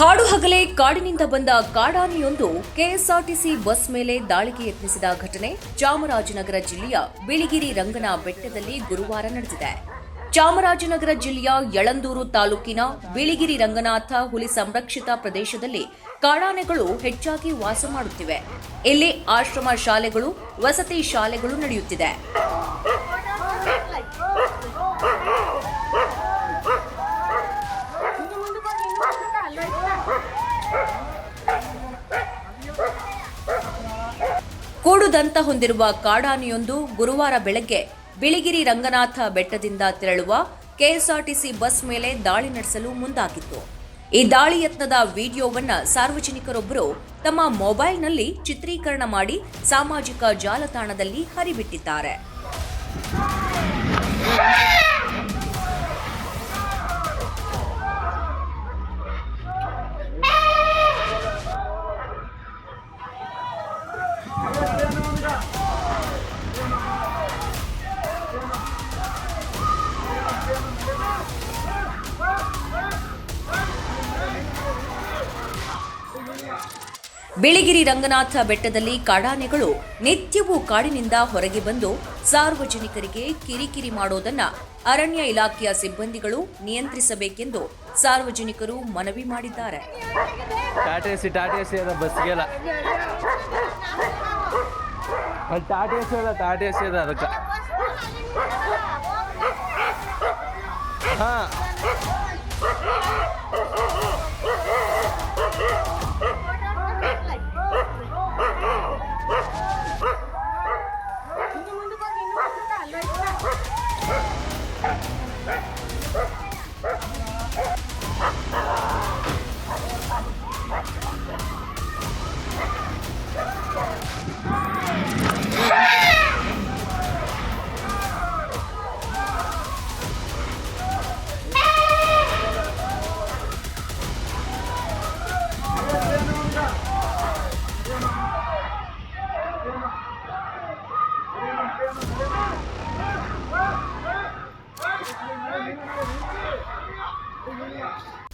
ಹಾಡು ಹಗಲೇ ಕಾಡಿನಿಂದ ಬಂದ ಕಾಡಾನೆಯೊಂದು ಕೆಎಸ್ಆರ್ಟಿಸಿ ಬಸ್ ಮೇಲೆ ದಾಳಿಗೆ ಯತ್ನಿಸಿದ ಘಟನೆ ಚಾಮರಾಜನಗರ ಜಿಲ್ಲೆಯ ಬಿಳಿಗಿರಿ ರಂಗನ ಬೆಟ್ಟದಲ್ಲಿ ಗುರುವಾರ ನಡೆದಿದೆ. ಚಾಮರಾಜನಗರ ಜಿಲ್ಲೆಯ ಯಳಂದೂರು ತಾಲೂಕಿನ ಬಿಳಿಗಿರಿ ರಂಗನಾಥ ಹುಲಿ ಸಂರಕ್ಷಿತ ಪ್ರದೇಶದಲ್ಲಿ ಕಾಡಾನೆಗಳು ಹೆಚ್ಚಾಗಿ ವಾಸ ಮಾಡುತ್ತಿವೆ. ಇಲ್ಲಿ ಆಶ್ರಮ ಶಾಲೆಗಳು, ವಸತಿ ಶಾಲೆಗಳು ನಡೆಯುತ್ತಿದೆ. ಕೂಡುದಂತ ಹೊಂದಿರುವ ಕಾಡಾನೆಯೊಂದು ಗುರುವಾರ ಬೆಳಗ್ಗೆ ಬಿಳಿಗಿರಿ ರಂಗನಾಥ ಬೆಟ್ಟದಿಂದ ತೆರಳುವ ಕೆಎಸ್ಆರ್ಟಿಸಿ ಬಸ್ ಮೇಲೆ ದಾಳಿ ನಡೆಸಲು ಮುಂದಾಗಿತ್ತು. ಈ ದಾಳಿ ಯತ್ನದ ವಿಡಿಯೋವನ್ನ ಸಾರ್ವಜನಿಕರೊಬ್ಬರು ತಮ್ಮ ಮೊಬೈಲ್ನಲ್ಲಿ ಚಿತ್ರೀಕರಣ ಮಾಡಿ ಸಾಮಾಜಿಕ ಜಾಲತಾಣದಲ್ಲಿ ಹರಿಬಿಟ್ಟಿದ್ದಾರೆ. ಬಿಳಿಗಿರಿ ರಂಗನಾಥ ಬೆಟ್ಟದಲ್ಲಿ ಕಾಡಾನೆಗಳು ನಿತ್ಯವೂ ಕಾಡಿನಿಂದ ಹೊರಗೆ ಬಂದು ಸಾರ್ವಜನಿಕರಿಗೆ ಕಿರಿಕಿರಿ ಮಾಡೋದನ್ನ ಅರಣ್ಯ ಇಲಾಖೆಯ ಸಿಬ್ಬಂದಿಗಳು ನಿಯಂತ್ರಿಸಬೇಕೆಂದು ಸಾರ್ವಜನಿಕರು ಮನವಿ ಮಾಡಿದ್ದಾರೆ. ಟಾಟಾ fast.